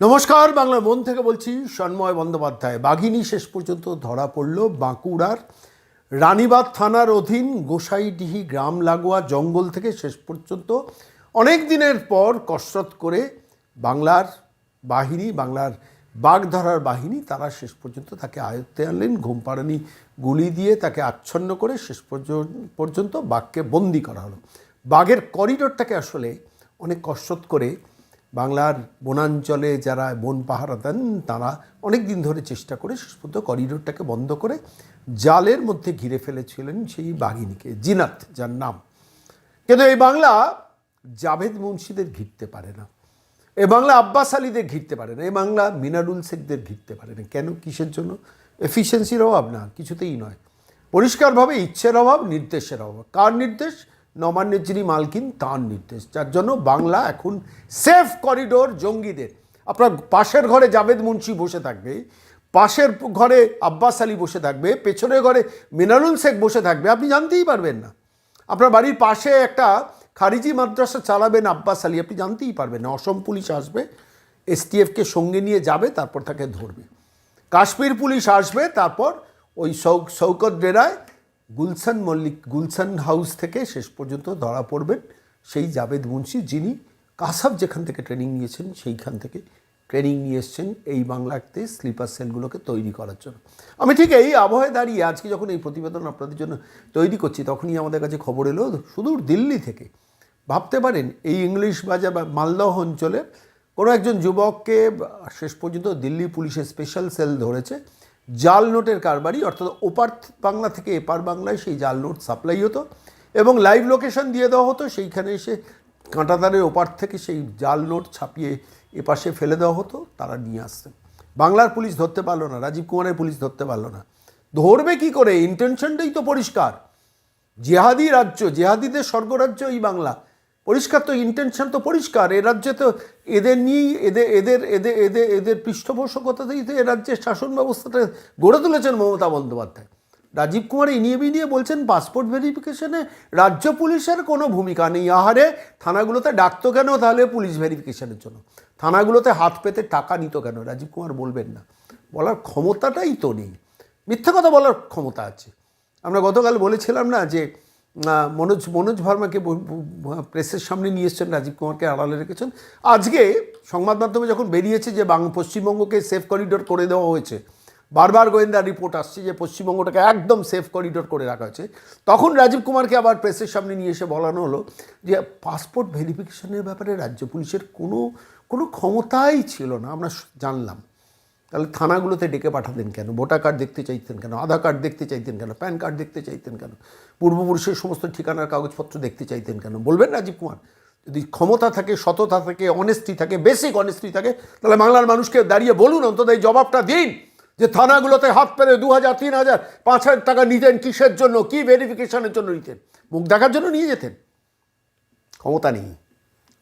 নমস্কার, বাংলার মন থেকে বলছি সন্ময় বন্দ্যোপাধ্যায়। বাঘিনী শেষ পর্যন্ত ধরা পড়ল বাঁকুড়ার রানীবাদ থানার অধীন গোসাইডিহি গ্রাম লাগোয়া জঙ্গল থেকে শেষ পর্যন্ত অনেক দিনের পর কসরত করে বাংলার বাহিনী, বাংলার বাঘ ধরার বাহিনী, তারা শেষ পর্যন্ত তাকে আয়ত্তে আনলেন, ঘুমপাড়ানি গুলি দিয়ে তাকে আচ্ছন্ন করে শেষ পর্যন্ত বাঘকে বন্দি করা হলো। বাঘের করিডোরটাকে আসলে অনেক কসরত করে বাংলার বনাঞ্চলে যারা বন পাহারা দেন, তারা অনেক দিন ধরে চেষ্টা করে, শেষ পর্যন্ত করিডোরটাকে বন্ধ করে জালের মধ্যে ঘিরে ফেলেছিলেন সেই বাঘিনীকে, জিনাত, যার নাম। কিন্তু এই বাংলা জাভেদ মুন্সিদের ঘিরতে পারে না। এ বাংলা আব্বাস আলীদের ঘিরতে পারে না। এ বাংলা মিনারুল শেখদের ঘিরতে পারে না। কেন? কিসের জন্য? এফিসিয়েন্সির অভাব না, কিছুতেই নয়। পরিষ্কারভাবে ইচ্ছের অভাব, নির্দেশের অভাব। কার নির্দেশ? নবান্নের যিনি মালকিন, তার নির্দেশ। যার জন্য বাংলা এখন সেফ করিডোর জঙ্গিদের। আপনার পাশের ঘরে জাভেদ মুন্সি বসে থাকবে, পাশের ঘরে আব্বাস আলী বসে থাকবে, পেছনের ঘরে মিনারুল শেখ বসে থাকবে, আপনি জানতেই পারবেন না। আপনার বাড়ির পাশে একটা খারিজি মাদ্রাসা চালাবেন আব্বাস আলী, আপনি জানতেই পারবেন না। অসম পুলিশ আসবে এসটিএফকে সঙ্গে নিয়ে যাবে, তারপর তাকে ধরবে। কাশ্মীর পুলিশ আসবে, তারপর ওই সৌ শৌকত ডেরায় গুলশান মল্লিক, গুলশান হাউস থেকে শেষ পর্যন্ত ধরা পড়বেন সেই জাভেদ মুন্সি, যিনি কাসাব যেখান থেকে ট্রেনিং নিয়েছেন, সেইখান থেকে ট্রেনিং নিয়ে এসছেন এই বাংলাতে স্লিপার সেলগুলোকে তৈরি করার জন্য। আমি ঠিক এই আবহাওয়ায় দাঁড়িয়ে আজকে যখন এই প্রতিবেদন আপনাদের জন্য তৈরি করছি, তখনই আমাদের কাছে খবর এলো, সুদূর দিল্লি থেকে। ভাবতে পারেন, এই ইংলিশ বাজার বা মালদহ অঞ্চলের কোনো একজন যুবককে শেষ পর্যন্ত দিল্লি পুলিশের স্পেশাল সেল ধরেছে। জাল নোটের কারবারি অর্থাৎ ওপার বাংলা থেকে এপার বাংলায় সেই জাল নোট সাপ্লাই হতো এবং লাইভ লোকেশন দিয়ে দেওয়া হতো, সেইখানে এসে কাঁটাতারের ওপার থেকে সেই জাল নোট ছাপিয়ে এপাশে ফেলে দেওয়া হতো, তারা নিয়ে আসতেন। বাংলার পুলিশ ধরতে পারল না, রাজীব কুমারের পুলিশ ধরতে পারল না। ধরবে কি করে? ইন্টেনশনটাই তো পরিষ্কার। জেহাদি রাজ্য, জেহাদিদের স্বর্গরাজ্য এই বাংলা। পরিষ্কার তো ইন্টেনশন তো পরিষ্কার। এ রাজ্যে তো এদের নিয়েই এদের এদের এদের এদের এদের পৃষ্ঠপোষকতাতেই তো এ রাজ্যের শাসন ব্যবস্থাটা গড়ে তুলেছেন মমতা বন্দ্যোপাধ্যায়। রাজীব কুমার এই ইনিয়ে বিনিয়ে বলছেন পাসপোর্ট ভেরিফিকেশনে রাজ্য পুলিশের কোনো ভূমিকা নেই। আহারে, থানাগুলোতে ডাকতো কেন তাহলে পুলিশ ভেরিফিকেশনের জন্য? থানাগুলোতে হাত পেতে টাকা নিত কেন? রাজীব কুমার বলবেন না। বলার ক্ষমতাটাই তো নেই। মিথ্যা কথা বলার ক্ষমতা আছে। আমরা গতকাল বলেছিলাম না যে মনোজ মনোজ ভার্মাকে প্রেসের সামনে নিয়ে এসছেন, রাজীব কুমারকে আড়ালে রেখেছেন। আজকে সংবাদ মাধ্যমে যখন বেরিয়েছে যে পশ্চিমবঙ্গকে সেফ করিডোর করে দেওয়া হয়েছে, বারবার গোয়েন্দা রিপোর্ট আসছে যে পশ্চিমবঙ্গটাকে একদম সেফ করিডোর করে রাখা হয়েছে, তখন রাজীব কুমারকে আবার প্রেসের সামনে নিয়ে এসে বলানো হলো যে পাসপোর্ট ভেরিফিকেশনের ব্যাপারে রাজ্য পুলিশের কোনো কোনো ক্ষমতাই ছিল না, আমরা জানলাম। তাহলে থানাগুলোতে ডেকে পাঠাতেন কেন? ভোটার কার্ড দেখতে চাইতেন কেন? আধার কার্ড দেখতে চাইতেন কেন? প্যান কার্ড দেখতে চাইতেন কেন? পূর্বপুরুষের সমস্ত ঠিকানার কাগজপত্র দেখতে চাইতেন কেন? বলবেন রাজীব কুমার, যদি ক্ষমতা থাকে, সততা থাকে অনেস্টি থাকে বেসিক অনেস্টি থাকে, তাহলে বাংলার মানুষকে দাঁড়িয়ে বলুন, অন্তত এই জবাবটা দিন যে থানাগুলোতে হাত পেরে দু হাজার তিন হাজার পাঁচ হাজার টাকা নিতেন কিসের জন্য, কি ভেরিফিকেশনের জন্য নিতেন? মুখ দেখার জন্য নিয়ে যেতেন। ক্ষমতা নেই।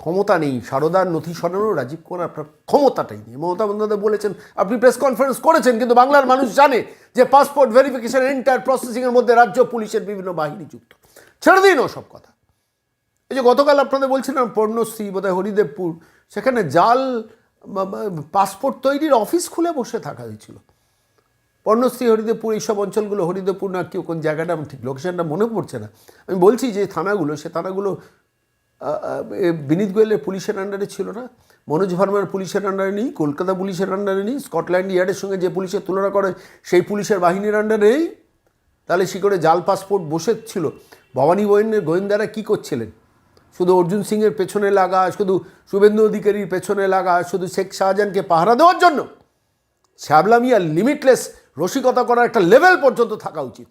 ক্ষমতা নেই, সারদার নথি সরানো রাজীব কুমার আপনার ক্ষমতাটাই নেই। মমতা বন্দ্যোপাধ্যায় বলেছেন, আপনি প্রেস কনফারেন্স করেছেন, কিন্তু বাংলার মানুষ জানে যে পাসপোর্ট ভেরিফিকেশন এন্টার প্রসেসিংয়ের মধ্যে রাজ্য, পুলিশের বিভিন্ন বাহিনী যুক্ত। ছেড়ে দিন সব কথা। এই যে গতকাল আপনাদের বলছিলাম পর্ণশ্রী বোধহয় হরিদেবপুর, সেখানে জাল পাসপোর্ট তৈরির অফিস খুলে বসে থাকা হয়েছিল। পর্ণশ্রী হরিদেবপুর, এইসব অঞ্চলগুলো, হরিদেবপুর না কেউ কোন জায়গাটা ঠিক লোকেশনটা মনে পড়ছে না। আমি বলছি যে থানাগুলো, সে থানাগুলো বিনীত গোয়েলের পুলিশের আন্ডারে ছিল না, মনোজ ভার্মার পুলিশের আন্ডারে নেই, কলকাতা পুলিশের আন্ডারে নেই, স্কটল্যান্ড ইয়ার্ডের সঙ্গে যে পুলিশের তুলনা করে সেই পুলিশের বাহিনীর আন্ডারে নেই। তাহলে সে করে জাল পাসপোর্ট বসে ছিল। ভবানী গোয়েন্দের গোয়েন্দারা কী করছিলেন? শুধু অর্জুন সিংয়ের পেছনে লাগা, শুধু শুভেন্দু অধিকারীর পেছনে লাগা, শুধু শেখ শাহজাহানকে পাহারা দেওয়ার জন্য? শ্যাবলামিয়া লিমিটলেস রসিকতা করার একটা লেভেল পর্যন্ত থাকা উচিত।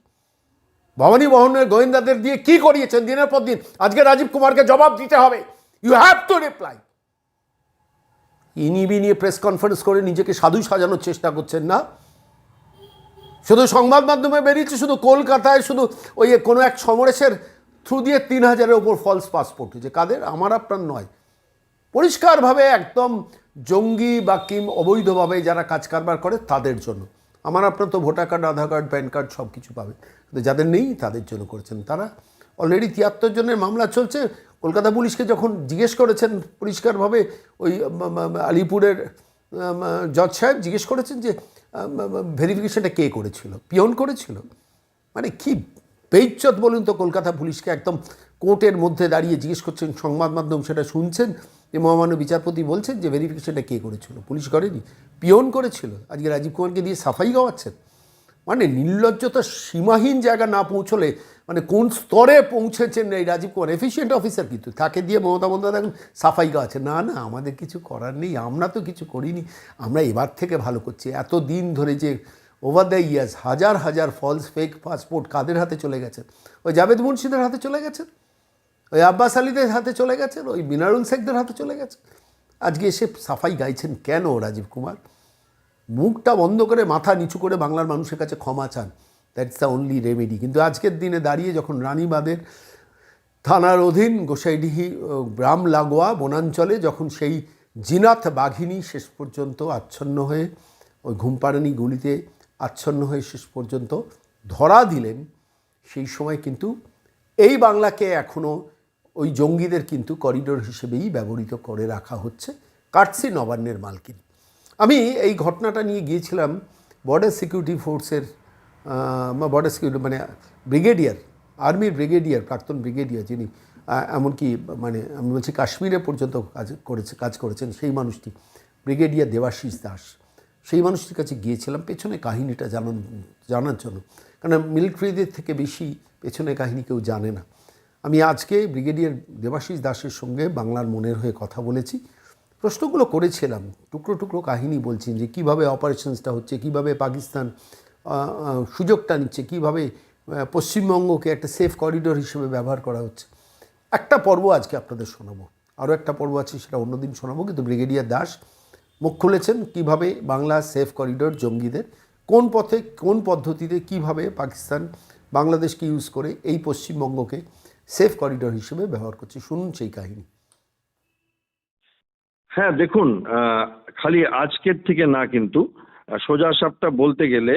ভবানী মোহনের গোয়েন্দাদের দিয়ে কি করিয়েছেন দিনের পর দিন? আজকে রাজীব কুমারকে জবাব দিতে হবে। ইউ হ্যাভ টু রিপ্লাই ইনি নিয়ে প্রেস কনফারেন্স করে নিজেকে সাধু সাজানোর চেষ্টা করছেন না। শুধু সংবাদ মাধ্যমে বেরিয়েছে, শুধু কলকাতায়, শুধু ওই কোনো এক সমরেশের থ্রু দিয়ে তিন হাজারের ওপর ফলস পাসপোর্ট হয়েছে কাদের? আমার আপনার নয়। পরিষ্কারভাবে একদম জঙ্গি বা কিম অবৈধভাবে যারা কাজ কারবার করে, তাদের জন্য। আমার আপনার তো voter card, Aadhaar card, pan card সব কিছু পাবে কিন্তু যাদের নেই, তাদের জন্য করেছেন তারা। অলরেডি তিয়াত্তর জনের মামলা চলছে। কলকাতা পুলিশকে যখন জিজ্ঞেস করেছেন পরিষ্কারভাবে, ওই আলিপুরের জজ সাহেব জিজ্ঞেস করেছেন যে ভেরিফিকেশনটা কে করেছিল? পিয়ন করেছিল? মানে কি বেইজ্জত বলুন তো, কলকাতা পুলিশকে একদম কোর্টের মধ্যে দাঁড়িয়ে জিজ্ঞেস করছেন, সংবাদ মাধ্যম সেটা শুনছেন। যে মহামান্য বিচারপতি বলছেন যে ভেরিফিকেশনটা কে করেছিল? পুলিশ করেনি। পিয়ন করেছিল। আজকে রাজীব কুমারকে দিয়ে সাফাই গাওয়াচ্ছেন। মানে নির্লজ্জতা সীমাহীন জায়গা না পৌঁছলে মানে কোন স্তরে পৌঁছেছেন এই রাজীব কুমার? এফিসিয়েন্ট অফিসার কিন্তু। তাকে দিয়ে মমতা বন্দ্যোপাধ্যায় এখন সাফাই গাওয়াচ্ছে না না, আমাদের কিছু করার নেই। আমরা তো কিছু করিনি। আমরা এবার থেকে ভালো করছি। এত দিন ধরে যে ওভার দ্য ইয়ার্স হাজার হাজার ফলস ফেক পাসপোর্ট কাদের হাতে চলে গেছে? ওই জাভেদ মুন্সিদের হাতে চলে গেছে? ওই আব্বাস আলীদের হাতে চলে গেছেন ওই মিনারুল শেখদের হাতে চলে গেছে। আজকে এসে সাফাই গাইছেন কেন রাজীব কুমার? মুখটা বন্ধ করে মাথা নিচু করে বাংলার মানুষের কাছে ক্ষমা চান। দ্যাটস দ্য অনলি রেমেডি কিন্তু আজকের দিনে দাঁড়িয়ে যখন রানীবাঁধের থানার অধীন গোসাইডিহি গ্রাম লাগোয়া, বনাঞ্চলে যখন সেই জিনাত বাঘিনী শেষ পর্যন্ত আচ্ছন্ন হয়ে, ওই ঘুমপাড়ানি গুলিতে আচ্ছন্ন হয়ে শেষ পর্যন্ত ধরা দিলেন, সেই সময় কিন্তু এই বাংলাকে এখনও ওই জঙ্গিদের কিন্তু করিডোর হিসেবেই ব্যবহৃত করে রাখা হচ্ছে কাটসি নবান্নের মালকিন। আমি এই ঘটনাটা নিয়ে গিয়েছিলাম বর্ডার সিকিউরিটি ফোর্সের বর্ডার সিকিউরিটি মানে ব্রিগেডিয়ার আর্মির ব্রিগেডিয়ার, প্রাক্তন ব্রিগেডিয়ার যিনি এমনকি মানে আমি বলছি কাশ্মীরে পর্যন্ত কাজ করেছে, কাজ করেছেন সেই মানুষটি, ব্রিগেডিয়ার দেবাশিস দাস। সেই মানুষটির কাছে গিয়েছিলাম, পেছনে কাহিনীটা জানান, জানার জন্য। কারণ মিলিটারিদের থেকে বেশি পেছনে কাহিনী কেউ জানে না। আমি আজকে ব্রিগেডিয়ার দেবাশিস দাসের সঙ্গে বাংলার মনের হয়ে কথা বলেছি। প্রশ্নগুলো করেছিলাম, টুকরো টুকরো কাহিনী বলছেন যে কীভাবে অপারেশনসটা হচ্ছে, কীভাবে পাকিস্তান সুযোগটা নিচ্ছে, কীভাবে পশ্চিমবঙ্গকে একটা সেফ করিডোর হিসেবে ব্যবহার করা হচ্ছে। একটা পর্ব আজকে আপনাদের শোনাবো। আরও একটা পর্ব আছে, সেটা অন্যদিন শোনাবো, কিন্তু ব্রিগেডিয়ার দাস মুখ খুলেছেন কীভাবে বাংলা সেফ করিডোর জঙ্গিদের, কোন পথে, কোন পদ্ধতিতে কীভাবে পাকিস্তান বাংলাদেশকে ইউজ করে এই পশ্চিমবঙ্গকে সেফ করিডোর হিসেবে ব্যবহার করছে। শুনুন সেই কাহিনী। হ্যাঁ দেখুন খালি আজকের থেকে না কিন্তু সোজা সাপটা বলতে গেলে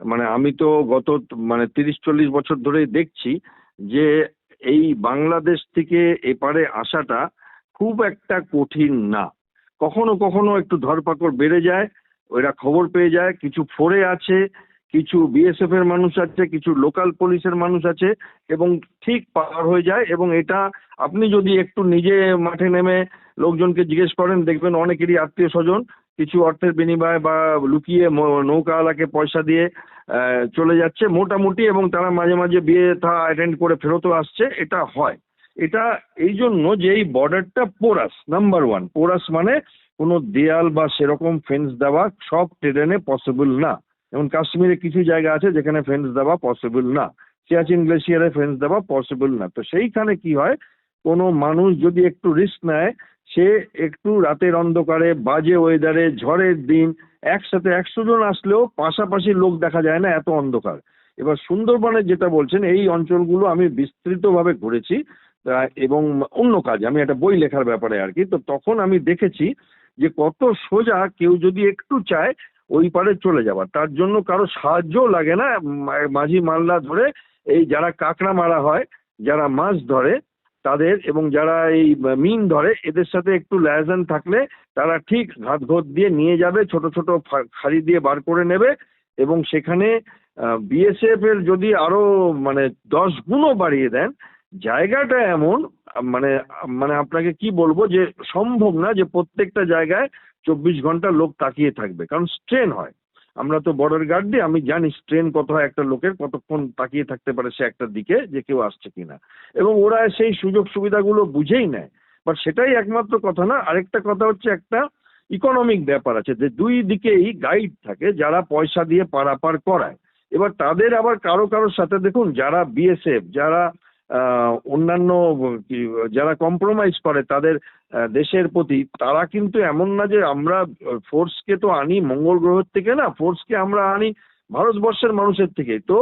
মানে আমি তো গত মানে তিরিশ চল্লিশ বছর ধরেই দেখছি যে এই বাংলাদেশ থেকে এপারে আসাটা খুব একটা কঠিন না। কখনো কখনো একটু ধরপাকড় বেড়ে যায়, ওরা খবর পেয়ে যায়, কিছু ফোরে আছে কিছু বিএসএফ এর মানুষ আছে, কিছু লোকাল পুলিশের মানুষ আছে এবং ঠিক পার হয়ে যায় এবং এটা আপনি যদি একটু নিজে মাঠে নেমে লোকজনকে জিজ্ঞেস করেন, দেখবেন অনেকেরই আত্মীয় স্বজন কিছু অর্থের বিনিময়ে বা লুকিয়ে নৌকাওয়ালাকে পয়সা দিয়ে চলে যাচ্ছে। মোটামুটি এবং তারা মাঝে মাঝে বিয়ে থা অ্যাটেন্ড করে ফেরতও আসছে। এটা হয়। এটা এই জন্য যে এই বর্ডারটা পোরাস নাম্বার ওয়ান পোরাস মানে কোনো দেয়াল বা সেরকম ফেন্স দেওয়া সব ট্রেনে পসিবল না। যেমন কাশ্মীরে কিছু জায়গা আছে যেখানে ফেন্স দেওয়া পসিবল না। সিয়াচিন গ্লেশিয়ারে ফেন্স দেওয়া পসিবল না। তো সেইখানে কি হয়, কোনো মানুষ যদি একটু রিস্ক নেয়, সে একটু রাতের অন্ধকারে, বাজে ওয়েদারে ঝড়ের দিন, একসাথে একশো জন আসলেও পাশাপাশি লোক দেখা যায় না, এত অন্ধকার। এবার সুন্দরবনে যেটা বলছেন, এই অঞ্চলগুলো আমি বিস্তৃতভাবে ঘুরেছি এবং অন্য কাজ, আমি একটা বই লেখার ব্যাপারে আর কি। তো তখন আমি দেখেছি যে কত সোজা কেউ যদি একটু চায় ওই পারে চলে যাবার তার জন্য কারও সাহায্যও লাগে না মাঝি মাল্লা ধরে এই যারা কাঁকড়া মারা হয়, যারা মাছ ধরে তাদের এবং যারা এই মিন ধরে এদের সাথে একটু লাইজেন থাকলে তারা ঠিক ঘাতঘোত দিয়ে নিয়ে যাবে, ছোট ছোট খাড়ি দিয়ে বার করে নেবে এবং সেখানে বিএসএফ এর যদি আরও মানে দশ গুণও বাড়িয়ে দেন, জায়গাটা এমন মানে মানে আপনাকে কি বলব যে সম্ভব না যে প্রত্যেকটা জায়গায় চব্বিশ ঘণ্টা লোক তাকিয়ে থাকবে, কারণ স্ট্রেন হয়। আমরা তো বর্ডার গার্ড দিই আমি জানি স্ট্রেন কত হয় একটা লোকের, কতক্ষণ তাকিয়ে থাকতে পারে সে একটা দিকে, যে কেউ আসছে কিনা। এবং ওরা সেই সুযোগ সুবিধাগুলো বুঝেই নেয়। বাট সেটাই একমাত্র কথা না, আরেকটা কথা হচ্ছে একটা ইকোনমিক ব্যাপার আছে, যে দুই দিকেই গাইড থাকে যারা পয়সা দিয়ে পারাপার করায়। এবার তাদের আবার কারও কারোর সাথে দেখুন, যারা বিএসএফ যারা অন্যান্য যারা কম্প্রোমাইজ করে তাদের দেশের প্রতি, তারা কিন্তু এমন না যে আমরা ফোর্সকে তো আনি মঙ্গল গ্রহ থেকে না ফোর্সকে আমরা আনি ভারতবর্ষের মানুষের থেকে। তো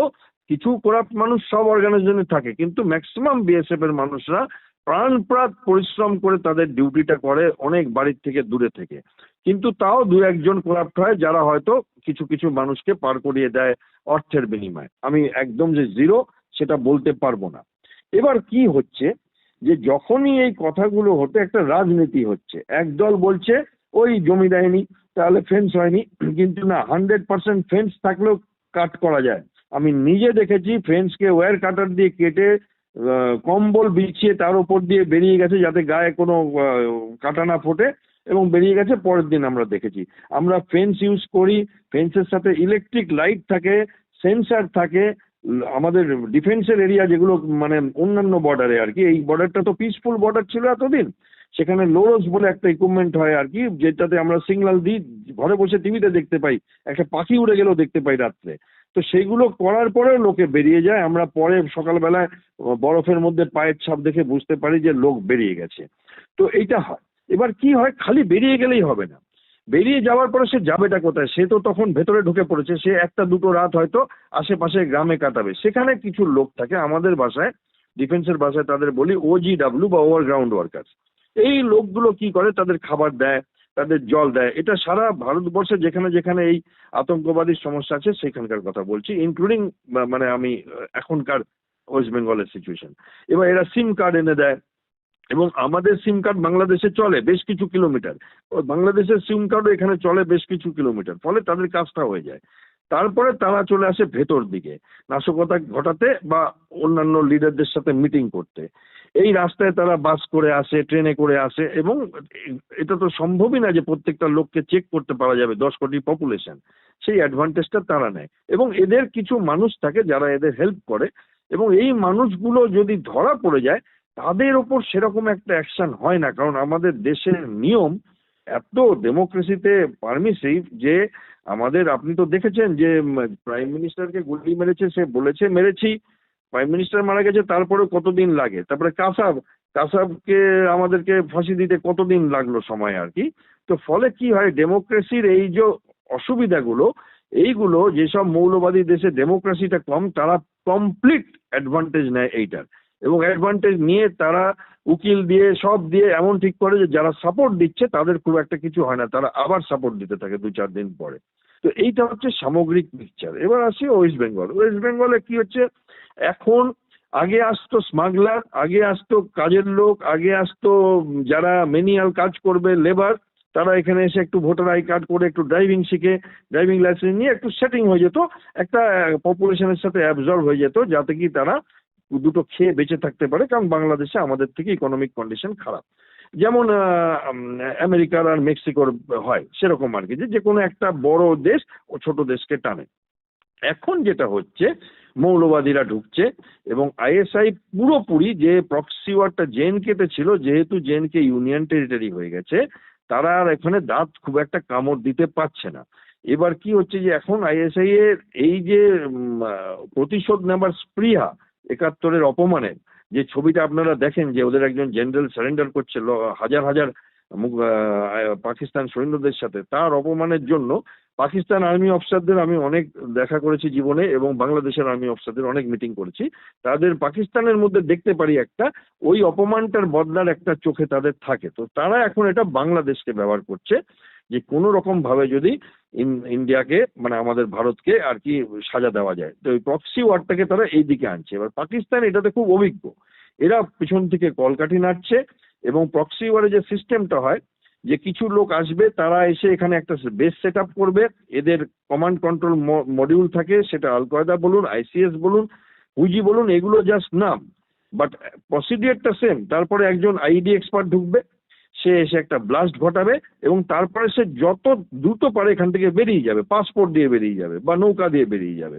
কিছু করাপ্ট মানুষ সব অর্গানাইজেশনে থাকে, কিন্তু ম্যাক্সিমাম বিএসএফ এর মানুষরা প্রাণপ্রাণ পরিশ্রম করে তাদের ডিউটিটা করে অনেক বাড়ির থেকে দূরে থেকে। কিন্তু তাও দু একজন করাপ্ট হয়, যারা হয়তো কিছু কিছু মানুষকে পার করিয়ে দেয় অর্থের বিনিময়ে। আমি একদম যে জিরো সেটা বলতে পারব না। এবার কি হচ্ছে? যে যখনই এই কথাগুলো হতে একটা রাজনীতি হচ্ছে, একদল বলছে, ওই জমি দেয়নি, তাহলে ফেন্স হয়নি। কিন্তু না হান্ড্রেড পার্সেন্ট ফেন্স থাকলেও কাট করা যায়। আমি নিজে দেখেছি ফেন্সকে ওয়্যার কাটার দিয়ে কেটে কম্বল বিছিয়ে তার উপর দিয়ে বেরিয়ে গেছে যাতে গায়ে কোনো কাটা না ফোটে এবং বেরিয়ে গেছে পরের দিন আমরা দেখেছি। আমরা ফেন্স ইউজ করি ফেন্সের সাথে ইলেকট্রিক লাইট থাকে সেন্সার থাকে আমাদের ডিফেন্সের এরিয়া যেগুলো মানে অন্যান্য বর্ডারে আর কি, এই বর্ডারটা তো পিসফুল বর্ডার ছিল এতদিন। সেখানে লোরস বলে একটা ইকুইপমেন্ট হয় আর কি, যেটাতে আমরা সিগন্যাল দিই, ঘরে বসে টিভিতে দেখতে পাই, একটা পাখি উড়ে গেলেও দেখতে পাই রাত্রে। তো সেইগুলো করার পরেও লোকে বেরিয়ে যায়। আমরা পরে সকালবেলায় বরফের মধ্যে পায়ের ছাপ দেখে বুঝতে পারি যে লোক বেরিয়ে গেছে। তো এইটা হয়। এবার কি হয়? খালি বেরিয়ে গেলেই হবে না। বেরিয়ে যাওয়ার পরে সে যাবেটা কোথায়? সে তো তখন ভেতরে ঢুকে পড়েছে, সে একটা দুটো রাত হয়তো আশেপাশে গ্রামে কাটাবে। সেখানে কিছু লোক থাকে, আমাদের বাসায় ডিফেন্সের বাসায় তাদের বলি ওজিডাব্লিউ বা ওভারগ্রাউন্ড ওয়ার্কার্স এই লোকগুলো কি করে? তাদের খাবার দেয়, তাদের জল দেয়। এটা সারা ভারতবর্ষে যেখানে যেখানে এই আতঙ্কবাদীর সমস্যা আছে, সেখানকার কথা বলছি ইনক্লুডিং মানে আমি এখনকার ওয়েস্ট বেঙ্গলের সিচুয়েশন এবার এরা সিম কার্ড এনে দেয় এবং আমাদের সিম কার্ড বাংলাদেশে চলে বেশ কিছু কিলোমিটার বাংলাদেশের সিম কার্ডও এখানে চলে বেশ কিছু কিলোমিটার ফলে তাদের কাজটা হয়ে যায়। তারপরে তারা চলে আসে ভেতর দিকে, নাশকতা ঘটাতে বা অন্যান্য লিডারদের সাথে মিটিং করতে। এই রাস্তায় তারা বাস করে আসে, ট্রেনে করে আসে এবং এটা তো সম্ভবই না যে প্রত্যেকটা লোককে চেক করতে পারা যাবে দশ কোটি পপুলেশন সেই অ্যাডভান্টেজটা তারা নেয় এবং এদের কিছু মানুষ থাকে যারা এদের হেল্প করে এবং এই মানুষগুলো যদি ধরা পড়ে যায় তাদের ওপর সেরকম একটা অ্যাকশন হয় না। কারণ আমাদের দেশের নিয়ম এত ডেমোক্রেসিতে পারমিসিভ যে আমাদের, আপনি তো দেখেছেন যে প্রাইম মিনিস্টারকে গুলি মেরেছে, সে বলেছে, মেরেছি। প্রাইম মিনিস্টার মারা গেছে তারপরে কতদিন লাগে? তারপরে কাসাব, কাসাবকে আমাদেরকে ফাঁসি দিতে কতদিন লাগল সময় আর কি? তো ফলে কি হয় ডেমোক্রেসির এই যে অসুবিধাগুলো, এইগুলো যেসব মৌলবাদী দেশে ডেমোক্রেসিটা কম, তারা কমপ্লিট অ্যাডভান্টেজ নেয় এইটার। এবং অ্যাডভান্টেজ নিয়ে তারা উকিল দিয়ে, সব দিয়ে এমন ঠিক করে যে যারা সাপোর্ট দিচ্ছে তাদের খুব একটা কিছু হয় না। তারা আবার সাপোর্ট দিতে থাকে দু চার দিন পরে। তো এইটা হচ্ছে সামগ্রিক পিকচার এবার আসি ওয়েস্ট বেঙ্গল ওয়েস্ট বেঙ্গলে কি হচ্ছে? এখন আগে আসতো স্মাগলার আগে আসতো কাজের লোক, আগে আসতো যারা মেনিয়াল কাজ করবে লেবার তারা এখানে এসে একটু ভোটার আই কার্ড করে একটু ড্রাইভিং শিখে ড্রাইভিং লাইসেন্স নিয়ে একটু সেটিং হয়ে যেত, একটা পপুলেশনের সাথে অ্যাবজর্ব হয়ে যেত, যাতে কি তারা দুটো খেয়ে বেঁচে থাকতে পারে, কারণ বাংলাদেশে আমাদের থেকে ইকোনমিক কন্ডিশন খারাপ। যেমন আমেরিকার আর মেক্সিকোর হয়, সেরকম আর কি, যে কোনো একটা বড় দেশ ও ছোট দেশকে টানে। এখন যেটা হচ্ছে, মৌলবাদীরা ঢুকছে এবং আইএসআই পুরোপুরি যে প্রক্সি ওয়ারটা জেএনকেতে ছিল, যেহেতু জেএনকে ইউনিয়ন টেরিটরি হয়ে গেছে, তারা আর এখানে দাঁত খুব একটা কামড় দিতে পারছে না। এবার কি হচ্ছে যে, এখন আইএসআই এর এই যে প্রতিশোধ নেবার স্পৃহা একাত্তরের অপমানের যে ছবিটা আপনারা দেখেন যে ওদের একজন জেনারেল সারেন্ডার করছে হাজার হাজার পাকিস্তান সৈন্যদের সাথে, তার অপমানের জন্য পাকিস্তান আর্মি অফিসারদের আমি অনেক দেখা করেছি জীবনে এবং বাংলাদেশের আর্মি অফিসারদের অনেক মিটিং করেছি। তাদের পাকিস্তানের মধ্যে দেখতে পারি একটা, ওই অপমানটার বদলার একটা চোখে তাদের থাকে। তো তারা এখন এটা বাংলাদেশকে ব্যবহার করছে। যে কোনো রকম ভাবে যদি ইন্ডিয়াকে মানে আমাদের ভারতকে আর কি সাজা দেওয়া যায়। তো ওই প্রক্সি ওয়ারটাকে তারা এই দিকে আনছে। এবার পাকিস্তান এটাতে খুব অভিজ্ঞ। এরা পিছন থেকে কলকাঠি নাড়ছে এবং প্রক্সি ওয়ারে যে সিস্টেমটা হয়, যে কিছু লোক আসবে, তারা এসে এখানে একটা বেস সেট আপ করবে। এদের কমান্ড কন্ট্রোল মডিউল থাকে, সেটা আল কয়দা বলুন আইসিএস বলুন হুজি বলুন, এগুলো জাস্ট নাম। বাট প্রসিডিয়ারটা সেম তারপরে একজন আইডি এক্সপার্ট ঢুকবে। সে এসে একটা ব্লাস্ট ঘটাবে এবং তারপরে সে যত দ্রুত পারে এখান থেকে বেরিয়ে যাবে পাসপোর্ট দিয়ে বেরিয়ে যাবে বা নৌকা দিয়ে বেরিয়ে যাবে।